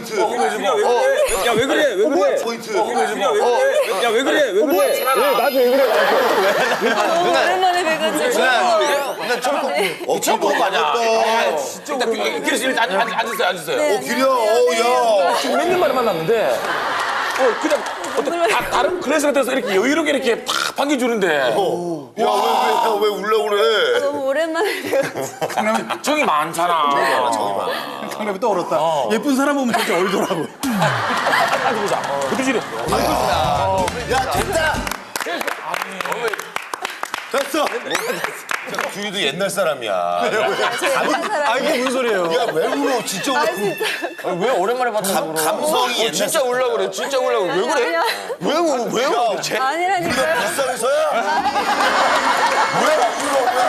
포인트. 야 왜 그래? 왜 그래? 포인트. 야 왜 그래? 야왜 그래? 왜 그래? 너무 오랜만에 뵈가지고. 어, 길 너무 맞았다. 일단 그- 그래서 일단 앉- 앉- 앉으세요 앉으세요. 네. 어, 길이야. 어, 야. 지금 몇 년 만에 만났는데. 어 그냥 어떤 다, 다른 클래스 같아서 이렇게 여유롭게 이렇게 팍 반겨주는데. 야, 왜, 왜, 야, 왜 울려 그래? 너무 오랜만에 뵈가지고. 정이 많잖아. 강남이 떠오르다. 예쁜 사람 보면 진짜 얼더라고. 앉아보자. 그때 지래 야, 됐다. 됐어. 규리도 옛날 사람이야. 사람. 이게 무슨 소리예요? 야, 왜 울어? 진짜 아 울어. 진짜. 왜 오랜만에 봤다 감성이 옛날 진짜 울려 그래 진짜 울려 그래 왜 그래 아니야. 왜 울어 왜 울어 대체 아니라니까요. 불쌍해서야? 왜 울어?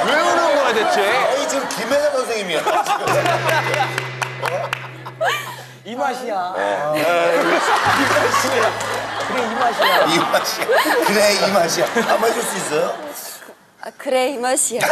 왜? 왜 우는 거야 대체 아니, 지금 김혜자 선생님이야. 이 맛이야. 이 맛이야. 그래, 이 맛이야. 한번 해줄 수 있어요? 아, 그래 이 맛이야.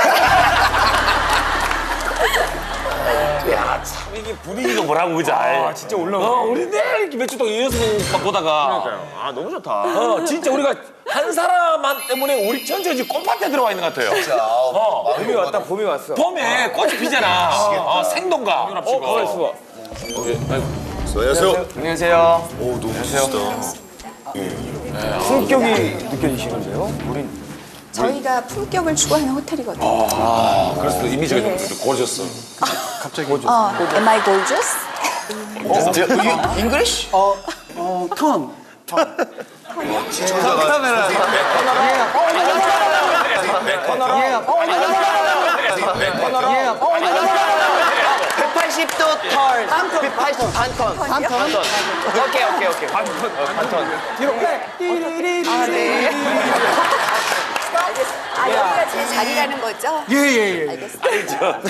참 이게 분위기가 뭐라고 그자 아 진짜 올라 어 우리 내일 이렇게 몇주 동안 이어서 보다가. 그러니까요. 아 너무 좋다. 어 진짜 우리가 한 사람만 때문에 우리 전체 지금 꽃밭에 들어와 있는 것 같아요. 자, 어, 봄이 왔다, 봄이 왔어. 봄에 꽃이 피잖아. 어, 생동가. 어 가만 있어 안녕하세요. 안녕하세요. 오, 너무 멋있다. 품격이 느껴지시는데요? 우린 저희가 품격을 추구하는 호텔이거든요. 그래서 이미지가 좀 고르셨어 어, Am I gorgeous? 잉글리시? 어, 어, 턴. 시청자가 180도 털. 180 반턴. 반턴. 오케이, 오케이, 오케이. 반턴. 반턴. 아, 네. 아, 여기가 제 자리라는 거죠? 예, 예, 예. 알겠습니다.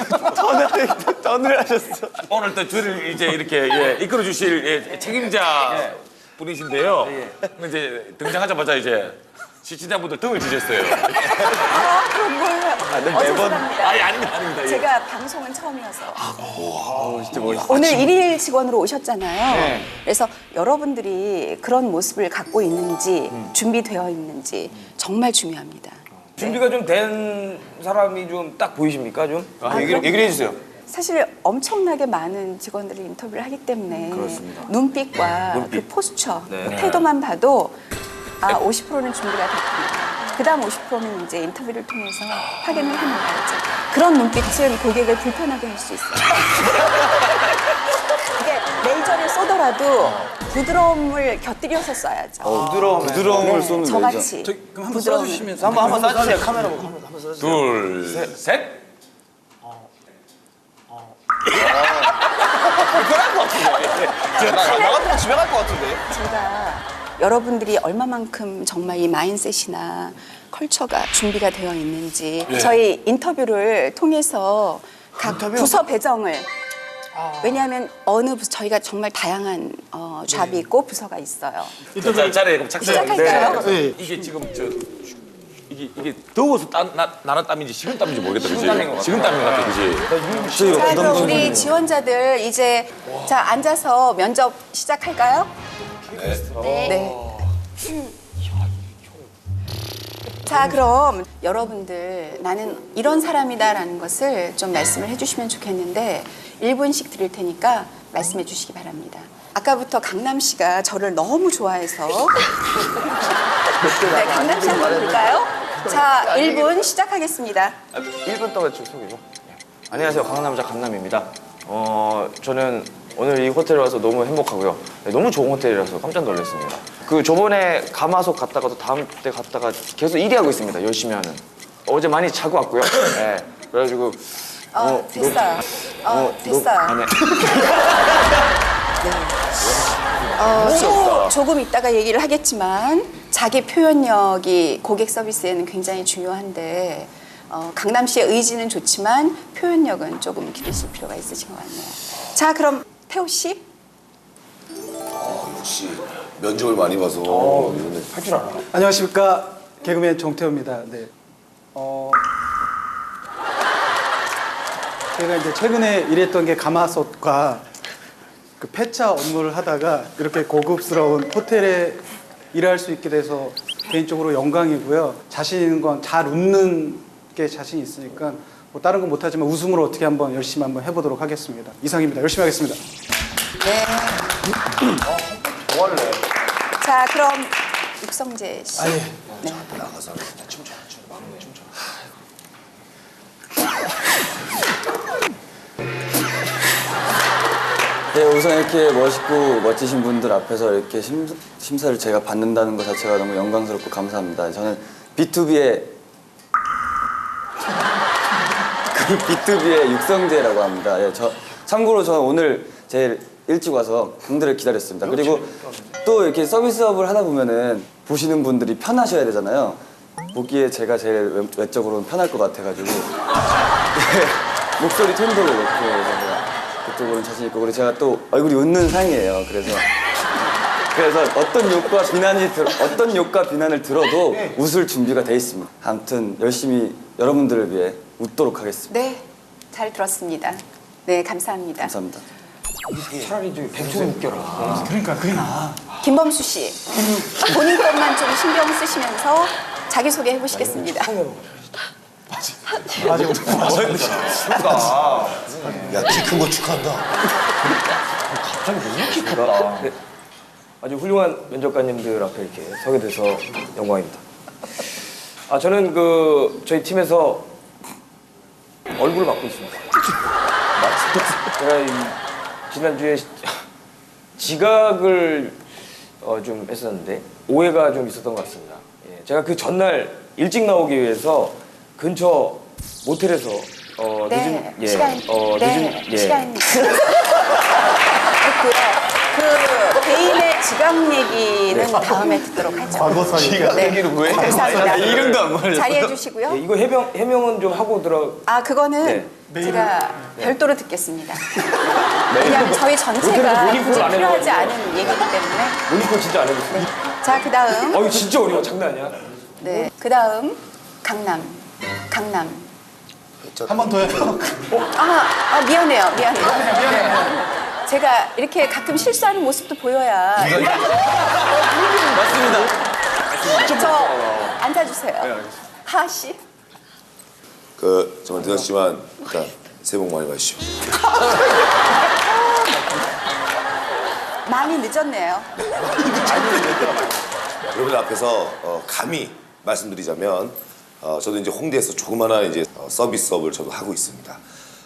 턴을 하셨어. 오늘 또 저를 이제 이렇게 예, 이끌어 주실 예, 책임자 분이신데요 근데 이제 등장하자마자 이제 시청자분들 등을 지셨어요 아, 그런 거예요. 어서 오랍니다. 아니 아닙니다 아닙니다 예. 제가 방송은 처음이어서. 오늘 일일 직원으로 오셨잖아요. 그래서 여러분들이 그런 모습을 갖고 있는지 준비되어 있는지 정말 중요합니다. 준비가 좀 된 사람이 좀 딱 보이십니까, 좀? 아, 얘기를, 얘기를 해주세요. 사실 엄청나게 많은 직원들이 인터뷰를 하기 때문에 눈빛과 그 포스처, 그 태도만 봐도 아 50%는 준비가 됐구나. 그다음 50%는 이제 인터뷰를 통해서 확인을 해나가야죠. 그런 눈빛은 고객을 불편하게 할 수 있어요. 이게 레이저를 쏘더라도 부드러움을 곁들여서 쏴야죠. 부드러움. 부드러움을 쏘는 저같이 그럼 한번. 써주시면. 한번, 한번 쏴주세요. 카메라 보고 한번, 한번 쏴주세요. 둘, 셋. 나 같으면 집에 갈 것 같은데. 제가 여러분들이 얼마만큼 정말 이 마인셋이나 컬처가 준비가 되어 있는지 저희 인터뷰를 통해서 각 부서 배정을 왜냐하면 어느 부서 저희가 정말 다양한 어, 잡이 있고 부서가 있어요. 자, 자리에 그럼. 시작할까요? 네. 이게 지금 저 이게 이게 더워서 땀 나, 나는 땀인지 식은 땀인지 모르겠다. 그지? 식은 땀인 것 같아. 그지? 자 그럼 우리 지원자들 이제 자 앉아서 면접 시작할까요? 네. 자 그럼 여러분들 나는 이런 사람이다라는 것을 좀 말씀을 해주시면 좋겠는데 1분씩 드릴 테니까 말씀해 주시기 바랍니다. 아까부터 강남 씨가 저를 너무 좋아해서 네, 강남 씨 한번 볼까요? 자 1분 시작하겠습니다. 1분 동안 좀 소개죠. 안녕하세요. 강남자 강남입니다. 어, 저는 오늘 이 호텔에 와서 너무 행복하고요. 네, 너무 좋은 호텔이라서 깜짝 놀랐습니다. 그 저번에 가마솥 갔다가도 다음 때 갔다가 계속 일하고 있습니다. 열심히 하는. 어제 많이 자고 왔고요. 네. 그래가지고 어, 너무- 됐어요. 어, 너무- 됐어요. 아니, 어, 조, 조금 이따가 얘기를 하겠지만 자기 표현력이 고객 서비스에는 굉장히 중요한데 어, 강남 씨의 의지는 좋지만 표현력은 조금 기르실 필요가 있으신 것 같네요. 자, 그럼 태호 씨. 역시 면접을 많이 봐서. 이거는 할줄 알아. 안녕하십니까. 개그맨 정태호입니다. 네. 어, 제가 이제 최근에 일했던 게 가마솥과 그 폐차 업무를 하다가 이렇게 고급스러운 호텔에 일할 수 있게 돼서 개인적으로 영광이고요. 자신 있는 건 잘 웃는 게 자신 있으니까 뭐 다른 건 못하지만 웃음으로 어떻게 한번 열심히 한번 해보도록 하겠습니다. 이상입니다. 열심히 하겠습니다. 네. 자, 그럼 육성재 씨. 아, 예. 네. 나가서 춤 네, 우선 이렇게 멋있고 멋지신 분들 앞에서 이렇게 심, 심사를 제가 받는다는 것 자체가 너무 영광스럽고 감사합니다. 저는 B2B의 그 B2B의 육성재라고 합니다. 예, 저 참고로 저는 오늘 제일 일찍 와서 분들을 기다렸습니다. 그리고 또 이렇게 서비스업을 하다 보면은 보시는 분들이 편하셔야 되잖아요. 보기에 제가 제일 외- 외적으로는 편할 것 같아가지고 예, 목소리 톤도 그렇고 그쪽으로는 자신 있고 그리고 제가 또 얼굴이 웃는 상이에요. 그래서 그래서 어떤 욕과 비난이 들, 어떤 욕과 비난을 들어도 웃을 준비가 돼 있습니다. 아무튼 열심히 여러분들을 위해 웃도록 하겠습니다. 네. 잘 들었습니다. 네, 감사합니다. 감사합니다. 차라리 저기 백종원 웃겨라. 그러니까 그게 나. 김범수 씨. 본인 것만 좀 신경 쓰시면서 자기소개 해보시겠습니다. 야키 큰 거 축하한다. 네. 아주 훌륭한 면접관님들 앞에 이렇게 서게 돼서 영광입니다. 아 저는 그 저희 팀에서 얼굴을 맡고 있습니다. 제가 이 지난주에 시- 지각을 어, 좀 했었는데 오해가 좀 있었던 것 같습니다. 예, 제가 그 전날 일찍 나오기 위해서 근처 모텔에서 어, 네, 늦은 예, 시간, 어, 네, 늦은 예, 시간. 됐고요. 그 개인의 지각 얘기는 다음에 듣도록 하죠. 과거 지각 네. 얘기를 왜 해? 감사합니다. 이름도 안 말해요. 자리해 주시고요. 예, 이거 해명 해명은 좀 하고 들어. 아 그거는 네. 제가 별도로 듣겠습니다. 왜냐하면 저희 모텔에서 전체가 굳이 안 필요하지. 않은 얘기이기 때문에 모니터 진짜 안 해봤어요. 자 그다음 어 이거 진짜 어려워 장난 아니야. 네 그다음 강남 강남 한 번 더 해요. 아, 아 미안해요 미안해요 네. 제가 이렇게 가끔 실수하는 모습도 보여야 맞습니다 저 앉아주세요 하씨 그 정말 늦었지만 일단 새해 복 많이 받으시오. 많이 늦었네요 여러분들 앞에서 어, 감히 말씀드리자면 어, 저도 이제 홍대에서 조그마한 이제 어, 서비스업을 저도 하고 있습니다.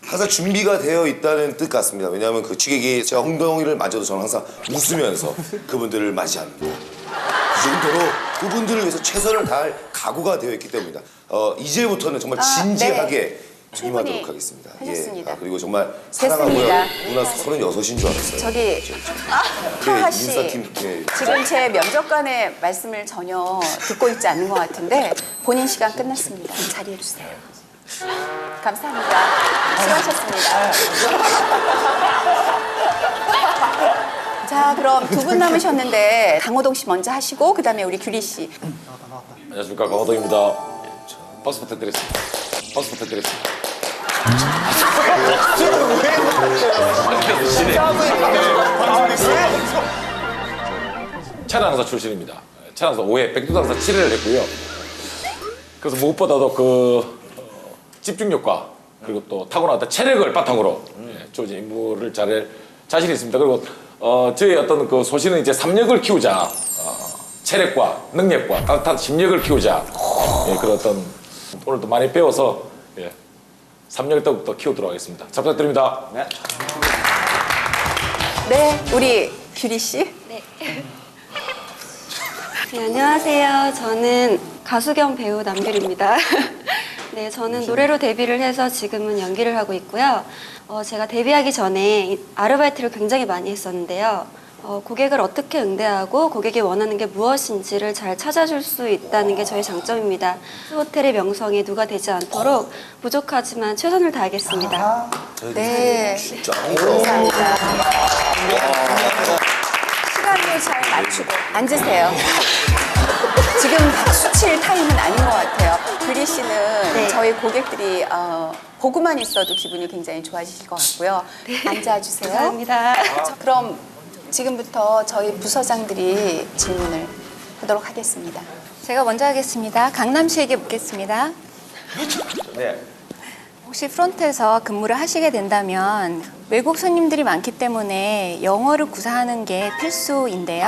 항상 준비가 되어 있다는 뜻 같습니다. 왜냐하면 그 취객이 제가 홍동이를 맞아도 저는 항상 웃으면서 그분들을 맞이합니다. 그 정도로 그분들을 위해서 최선을 다할 각오가 되어 있기 때문입니다. 어, 이제부터는 정말 아, 진지하게 충분히 임하도록 하겠습니다. 하셨습니다. 아, 그리고 정말 사랑하고요. 됐습니다. 누나 서른 여섯인 줄 알았어요. 저기 네, 하하 씨 인사팀, 네. 지금 제 면접관의 말씀을 전혀 듣고 있지 않는 것 같은데 본인 시간 끝났습니다. 자리해 주세요. 감사합니다. 수고하셨습니다. 자 그럼 두 분 남으셨는데 강호동 씨 먼저 하시고 그다음에 우리 규리 씨. 안녕하십니까 강호동입니다. 박수 부탁드리겠습니다. 박수 부탁드리겠습니다. 차량사 출신입니다. 차량사 5회 백두장사 7회를 했고요. 그래서 무엇보다도 그 어, 집중력과 그리고 또 타고났던 체력을 바탕으로 예, 주어진 임무를 잘할 자신이 있습니다. 그리고 어, 저희 어떤 그 소신은 이제 삼력을 키우자. 어, 체력과 능력과 따뜻한 심력을 키우자. 예, 그런 어떤 오늘도 많이 배워서 예, 더욱더 키우도록 하겠습니다. 잘 부탁드립니다. 네 우리 규리 씨. 네, 안녕하세요. 저는 가수 겸 배우 남규리입니다. 네, 저는 노래로 데뷔를 해서 지금은 연기를 하고 있고요. 어, 제가 데뷔하기 전에 이- 아르바이트를 굉장히 많이 했었는데요. 어, 고객을 어떻게 응대하고 고객이 원하는 게 무엇인지를 잘 찾아줄 수 있다는 게 저희 장점입니다. 호텔의 명성에 누가 되지 않도록 부족하지만 최선을 다하겠습니다. 네. 진짜 감사합니다. 시간도 잘 맞추고 앉으세요. 지금 박수 칠 타임은 아닌 것 같아요. 규리 씨는 네. 저희 고객들이 어, 보고만 있어도 기분이 굉장히 좋아지실 것 같고요. 앉아주세요. 감사합니다. 자, 그럼 지금부터 저희 부서장들이 질문을 하도록 하겠습니다. 제가 먼저 하겠습니다. 강남 씨에게 묻겠습니다. 네. 혹시 프론트에서 근무를 하시게 된다면 외국 손님들이 많기 때문에 영어를 구사하는 게 필수인데요.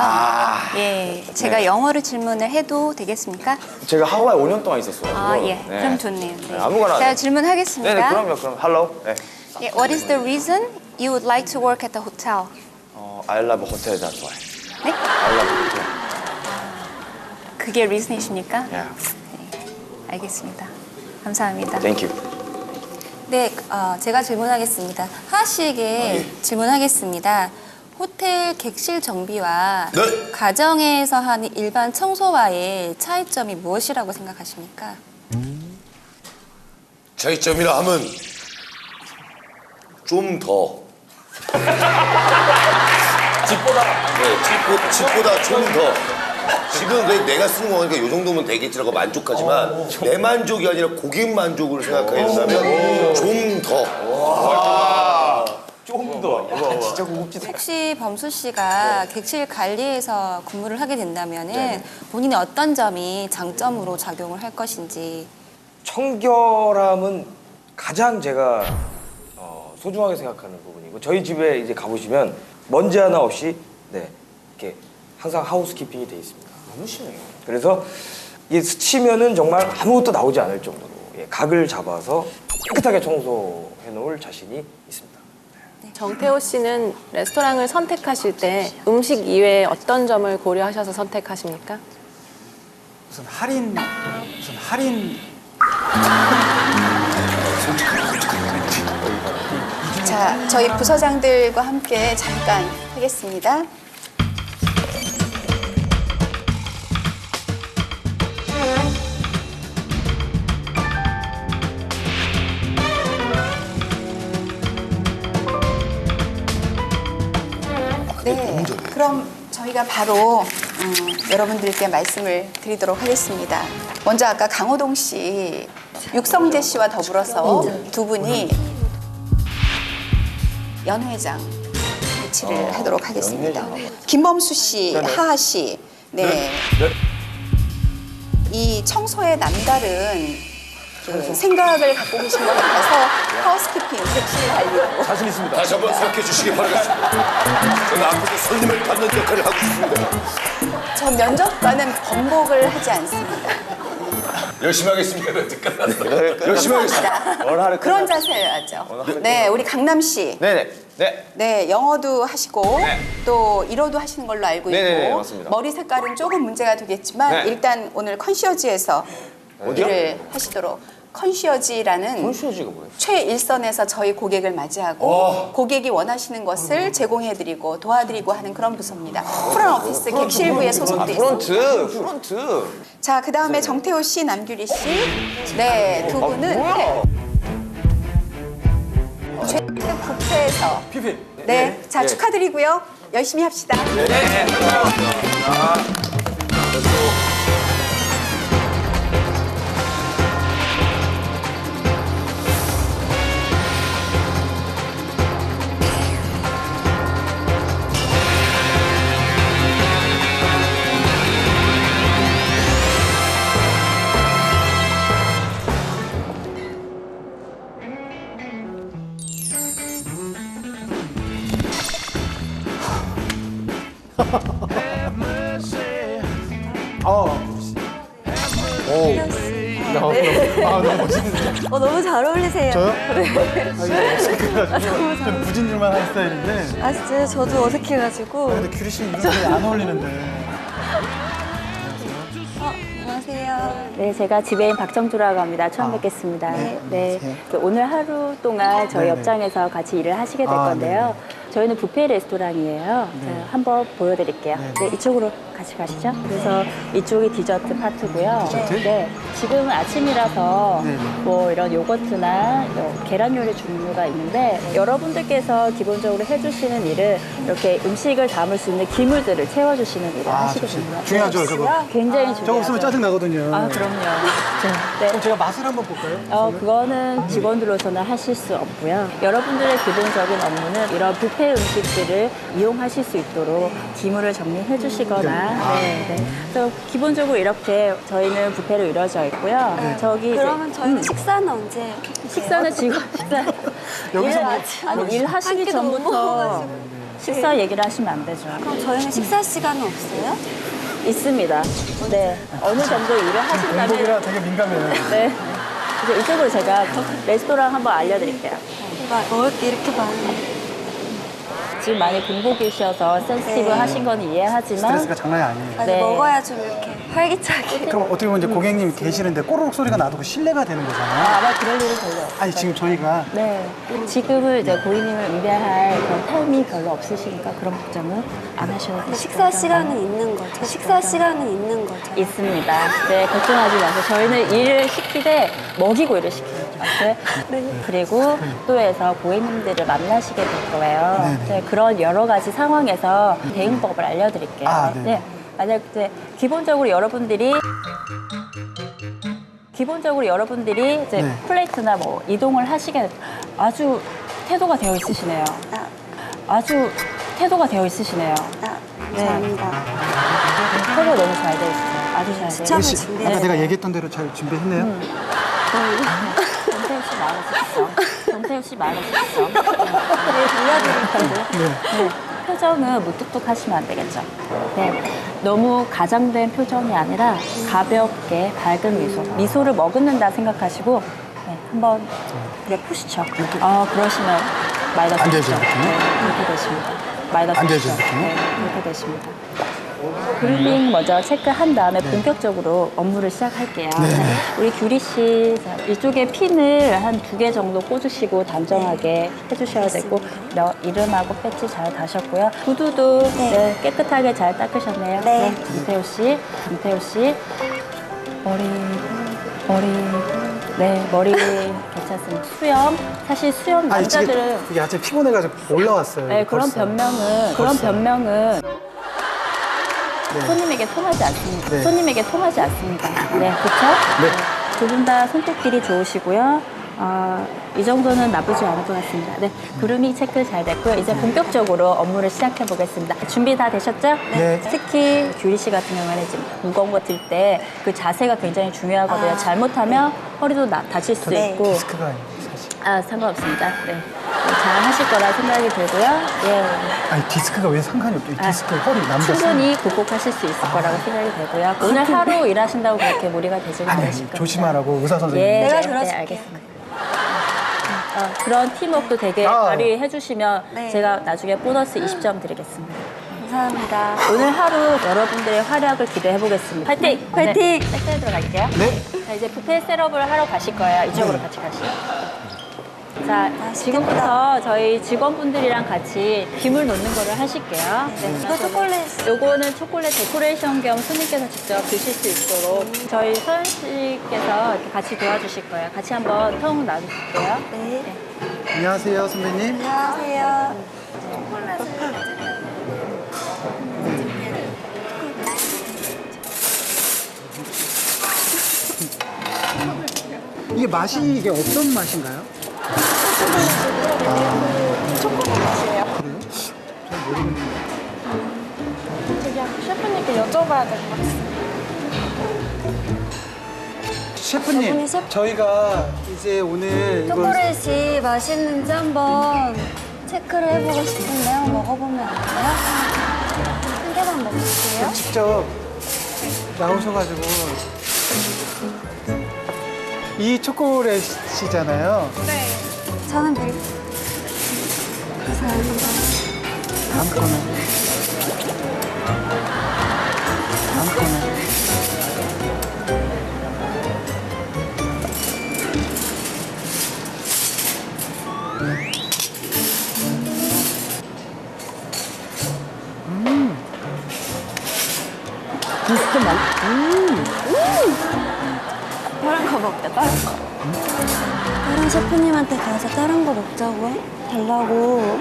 예, 제가 영어로 질문을 해도 되겠습니까? 제가 하와이 5년 동안 있었어요. 아, 예. 그럼 좋네요. 네. 네, 아무거나. 제가 질문하겠습니다. 네네, 그럼요, 그럼. 할로. 네. 예, what is the reason you would like to work at the hotel? 어, I love hotel, that's why. 네? I love hotel. 그게 리즌이십니까? Yeah. 알겠습니다. 감사합니다. Thank you. 네, 어, 제가 질문하겠습니다. 하하 씨에게 질문하겠습니다. 호텔 객실 정비와 네. 가정에서 하는 일반 청소와의 차이점이 무엇이라고 생각하십니까? 차이점이라 하면 좀 더. 집보다? 네, 집보, 집보다 좀 더. 지금 그냥 내가 쓰는 거니까 이 정도면 되겠지라고 만족하지만 내 만족이 아니라 고객 만족을 생각하게 된다면 좀 더. 혹시 범수 씨가 객실 관리에서 근무를 하게 된다면은 본인의 어떤 점이 장점으로 작용을 할 것인지. 청결함은 가장 제가 어, 소중하게 생각하는 부분이고 저희 집에 이제 가보시면 먼지 하나 없이 네 이렇게 항상 하우스키핑이 돼 있습니다. 너무 심해요. 그래서 이게 스치면은 정말 아무것도 나오지 않을 정도로 예, 각을 잡아서 깨끗하게 청소해 놓을 자신이 있습니다. 정태호 씨는 레스토랑을 선택하실 때 음식 이외에 어떤 점을 고려하셔서 선택하십니까? 무슨 할인 무슨 할인 자, 저희 부서장들과 함께 잠깐 하겠습니다. 네, 그럼 저희가 바로 음, 여러분들께 말씀을 드리도록 하겠습니다. 먼저 아까 강호동 씨, 육성재 씨와 더불어서 두 분이 연회장 배치를 하도록 하겠습니다. 김범수 씨, 하하 씨, 네. 이 청소의 남다른 그 생각을 갖고 계신 것 같아서 하우스키핑, 객실 관리로 자신 있습니다. 다시 한번 생각해 주시기 바라겠습니다. 저는 앞으로 손님을 받는 역할을 하고 있습니다. 저 면접관은 번복을 하지 않습니다. 열심히 하겠습니다. 열심히 하겠습니다. 오늘 하루 그런 자세여야죠. 네, 우리 강남 씨. 네네. 네. 네, 영어도 하시고 네. 또 일어도 하시는 걸로 알고 있고 네네네, 맞습니다. 머리 색깔은 조금 문제가 되겠지만 네. 일단 오늘 컨시어지에서 일을 하시도록 컨시어지라는 콘시어지가 뭐예요? 최일선에서 저희 고객을 맞이하고 고객이 원하시는 것을 제공해드리고 도와드리고 하는 그런 부서입니다. 프런 오피스 객실부에 소속돼 있습니다. 프론트, 프론트. 자, 그 다음에 정태호 씨, 남규리 씨, 네, 두 분은 최근 국회에서. 네, 자 축하드리고요. 열심히 합시다. 어, 너무 잘 어울리세요. 좀 부진 줄만 한 스타일인데 아, 진짜요? 저도 어색해가지고. 근데 규리 씨는 이렇게 안 어울리는데 안녕하세요. 네, 제가 지배인 박정주라고 합니다. 처음 뵙겠습니다. 네, 그 오늘 하루 동안 저희 네 네. 업장에서 같이 일을 하시게 될 아, 건데요. 저희는 부페 레스토랑이에요. 자, 한번 보여드릴게요. 네. 이쪽으로 같이 가시죠. 그래서 이쪽이 디저트 파트고요. 디저트? 네. 지금 아침이라서 네. 뭐 이런 요거트나 요 계란 요리 종류가 있는데 여러분들께서 기본적으로 해주시는 일은 이렇게 음식을 담을 수 있는 기물들을 채워주시는 일을 아, 하시거든요. 중요하죠, 저거. 굉장히 중요하죠. 저거 없으면 짜증 나거든요. 아, 그럼요. 네. 그럼 제가 맛을 한번 볼까요? 어, 그거는 직원들로서는 하실 수 없고요. 여러분들의 기본적인 업무는 이런 뷔페 음식들을 이용하실 수 있도록 기물을 정리해 주시거나, 네, 네. 그래서 기본적으로 이렇게 저희는 뷔페로 이루어져 있고요. 저기 이제- 그러면 저희는 음, 식사는 언제? 식사는 지금 식사 여기서 일, 뭐- 아니 일 하시기 한 끼도 못 전부터 먹어가지고. 식사 얘기를 하시면 안 되죠. 그럼 저희는 식사 시간은 없어요? 있습니다. 네, 어느 정도 일을 하신다면 공복이라 되게 민감해요. 네. 이제 이쪽으로 제가 레스토랑 한번 알려드릴게요. 막 먹을 게 이렇게 많은데. 지금 많이 공복이셔서 센시티브 네. 하신 건 이해하지만 스트레스가 장난이 아니에요. 아니, 네. 먹어야 좀 이렇게 활기차게. 그럼 어떻게 보면 이제 고객님이 계시는데 꼬르륵 소리가 나도 그 실례가 되는 아, 거잖아요. 아마 그럴 일은 별로 없어요. 아니 지금 저희가 네. 지금은 이제 고객님을 응대할 그런 타임이 별로 없으시니까 그런 걱정은 안 하셔도 되실 식사. 시간은 있는 거죠. 식사 시간은 있는 거죠. 있습니다. 네, 걱정하지 마세요. 저희는 일을 시키되 먹이고 일을 시키 는 네. 그리고 학교에서 고객님들을 만나시게 될 거예요. 네, 그런 여러 가지 상황에서 대응법을 알려드릴게요. 아, 네. 네. 만약 이제 기본적으로 여러분들이 기본적으로 여러분들이 이제 네. 플레이트나 뭐 이동을 하시게 아주 태도가 되어 있으시네요. 아 주 태도가 되어 있으시네요. 아, 감사합니다. 태도가 너무 잘 되어 있어요. 아주 잘 되어 있어요. 아까 내가 얘기했던 대로 잘 준비했네요. 정태우 씨 말하셨죠? 정태우 씨 말하셨죠? 네, 들려드릴게요. 네. 표정은 무뚝뚝하시면 안 되겠죠. 네. 너무 가장된 표정이 아니라 가볍게 밝은 미소. 미소를 머금는다 생각하시고 네, 한번 그래 푸시죠. 아 그러시면 마이너스 안 되죠? 네, 이렇게 되십니다. 마이너스 안 되죠? 네, 이렇게 되십니다. 그루밍 먼저 체크한 다음에 본격적으로 업무를 시작할게요. 네. 우리 규리 씨 자, 이쪽에 핀을 한 두 개 정도 꽂으시고 단정하게 해주셔야 되고 너- 이름하고 배지 잘 다셨고요. 구두도 네, 깨끗하게 잘 닦으셨네요. 네. 김태우 씨, 김태우 씨 머리 머리 네 머리 괜찮습니다. 수염 사실 수염 지금 남자들은 이게 아직 피곤해가지고 올라왔어요. 네, 그런 벌써. 변명은 그런 변명은 네. 손님에게 통하지 않습니다. 네. 손님에게 통하지 않습니다. 네, 그렇죠? 네. 두 분 다 손톱길이 좋으시고요. 어, 이 정도는 나쁘지 않을 것 같습니다. 네, 구름이 체크 잘 됐고요. 이제 본격적으로 업무를 시작해 보겠습니다. 준비 다 되셨죠? 네. 특히 규리 씨 같은 경우에는 지금 무거운 거 들 때 그 자세가 굉장히 중요하거든요. 잘못하면 허리도 나- 다칠 수 네. 있고 디스크가 아니에요, 사실. 아 상관없습니다. 네. 잘 하실 거라 생각이 들고요. 예. 아니 디스크가 왜 상관이 없죠? 이 디스크 허리 남자 충분히 극복하실 수 있을 거라고 생각이 되고요. 오늘 하루 일하신다고 그렇게 무리가 되지는 아니 않으실 겁니다. 조심하라고 의사 선생님. 예, 내가 네, 들어줄게요. 네, 알겠습니다. 어, 그런 팀워크도 되게 아. 발휘해 주시면 네. 제가 나중에 보너스 20점 드리겠습니다. 감사합니다. 오늘 하루 여러분들의 활약을 기대해 보겠습니다. 파이팅! 파이팅! 네, 세트에 들어갈게요. 네. 자, 이제 부페 셋업을 하러 가실 거예요. 이쪽으로 같이 가시죠. 자, 지금부터 저희 직원분들이랑 같이 김을 놓는 거를 하실게요. 네. 이거 초콜릿. 요거는 초콜릿 데코레이션 겸 손님께서 직접 드실 수 있도록 저희 서현 씨께서 이렇게 같이 도와주실 거예요. 같이 한번 통 놔주실게요. 네. 안녕하세요 선배님. 안녕하세요. 이게 맛이 이게 어떤 맛인가요? 셰프님께 여쭤봐야 될 것 같아요. 셰프님, 저분이 셰프- 저희가 이제 오늘 이걸 초콜릿이 맛있는지 한번 체크를 해보고 싶은데 한번 먹어보면 안 돼요? 한 개만 먹을게요. 직접 나오셔가지고 이 초콜릿이잖아요. 괜찮은데? 감사합니다. 다음 거는? 다음 거는? 음. 진짜 맛. 음. 음. 다른 거 먹자. 다른 거. 음? 다른 셰프님한테 가서 다른 거 먹자고 달라고.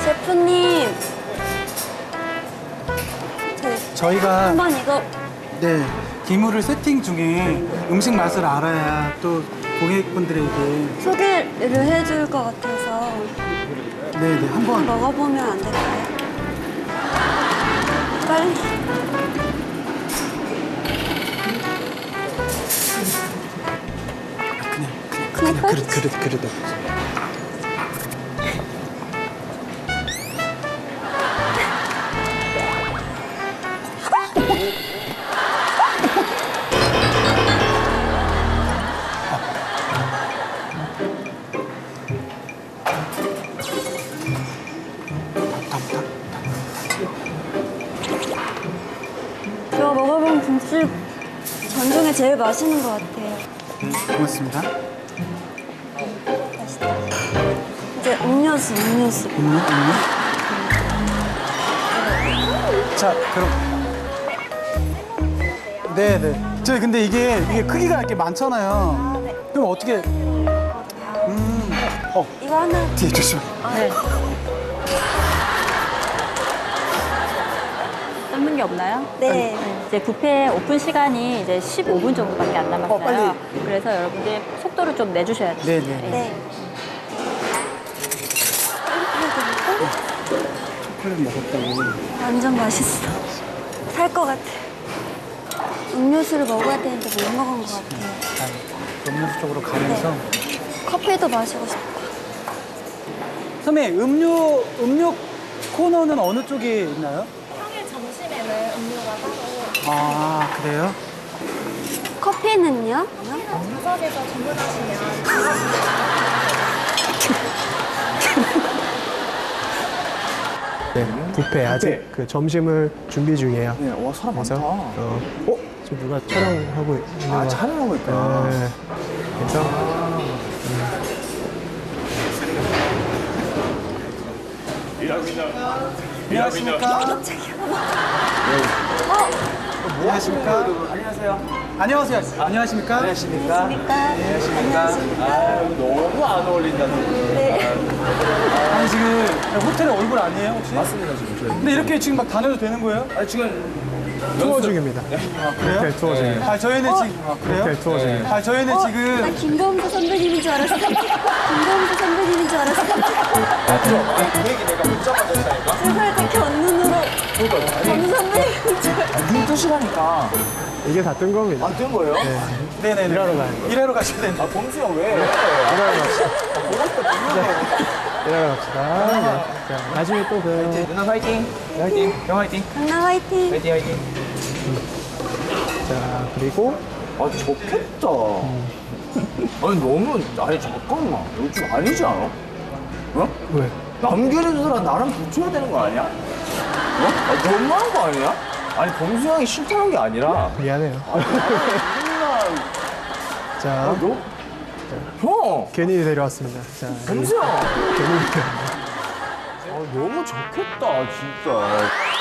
셰프님. 저 저희가 한번 이거 네 기물을 세팅 중에 음식 맛을 알아야 또 고객분들에게 소개를 해줄 것 같아서 네네 한번 먹어보면 안 될까요? 빨리. 그냥 그냥 그릇 그릇 그릇에. 제가 먹어본 김치 전 중에 제일 맛있는 것 같아요. 고맙습니다. 이제 음료수, 음료수. 음료 음료. 자 그럼. 네 네. 저희 근데 이게 이게 크기가 이렇게 많잖아요. 그럼 어떻게? 음. 어 이거 하나 뒤에 조심. 네. 남는 게 없나요? 네. 이제 뷔페 오픈 시간이 이제 15분 정도밖에 안 남았어요. 어, 빨리. 그래서 여러분들 속도를 좀 내주셔야 돼요. 네네. 네. 초콜릿 먹었다고. 완전 맛있어. 살 것 같아. 음료수를 먹어야 되는데 못 먹은 것 같아요. 음료수 쪽으로 가면서. 커피도 마시고 싶어. 선배님 음료 음료 코너는 어느 쪽에 있나요? 평일 점심에는 음료가 따로 아 그래요? 커피는요? 좌석에서 주문하시면 네, 뷔페 아직 그 점심을 준비 중이에요. 네, 와 사람 많다. 어, 어? 지금 누가 촬영하고 있는 거아 촬영하고 있다. 네. 그래서 안녕하십니까? 안녕하십니까? 안녕하세요. 안녕하세요. 안녕하십니까? 안녕하십니까? 안녕하십니까? 아 너무 안 어울린다. 아니 지금 호텔에 얼굴 아니에요 혹시? 맞습니다 지금 저희. 근데 이렇게 지금 막 다녀도 되는 거예요? 아 지금 투어 중입니다. 아 그래요? 호텔 투어 중입니다. 아 저희는 지금 아 그래요? 호텔 투어 중입니다. 아 저희는 나 지금 김범수 선배님인 줄 알았어. 김범수 선배님인 줄 알았어. 그 얘기 내가 문자만 줬다니까. 제발 이렇게 언눈으로 범수 선배님인 줄 알았어. 눈 뜨시라니까. 이게 다 뜬 겁니다. 안 뜬 거예요? 네네 일하러 가요. 일하러 가셔야 되는데. 아 범수 형 왜? 일하러 갑시다. 일하러 갑시다. 네. 자, 나중에 또 봬요. 누나 화이팅. 화이팅. 형 화이팅. 강나 화이팅. 화이팅 화이팅. 자, 그리고 아 좋겠다. 아니 너무 아니 잠깐만 좀 아니지 않아? 어? 왜? 사람 나랑 붙여야 되는 거 아니야? 어? 아, 너무한 거 아니야? 아니 범수 형이 싫다는 게 아니라 미안해요. 맨날 자, 아, 너? 형! 괜히 데려왔습니다. 자, 범수 형! 괜히 아, 너무 좋겠다 진짜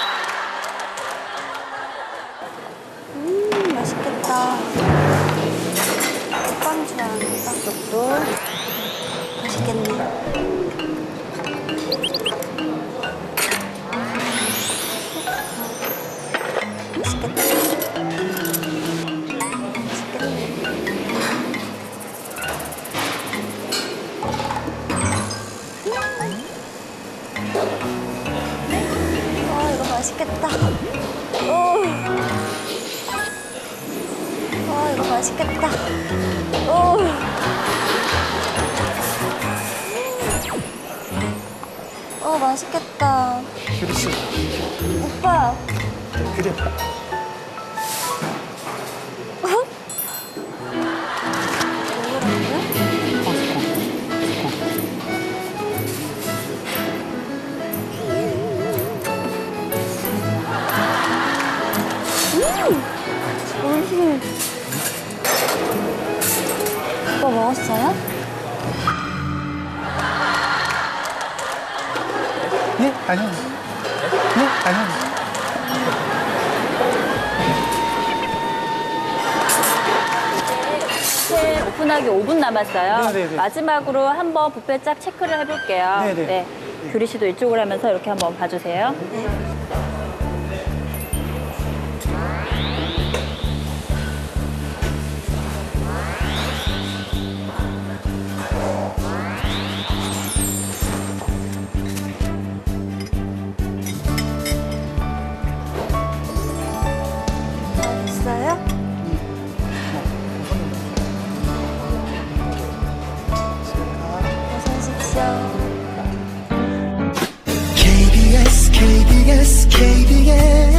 맛있겠다. 그렇지. 오빠. 그래. 아니요. 네? 아니요. 뷔페 오픈하기 5분 남았어요. 네네네. 마지막으로 한번 뷔페 쫙 체크를 해볼게요. 네네. 네. 규리 씨도 이쪽으로 하면서 이렇게 한번 봐주세요. baby, yeah.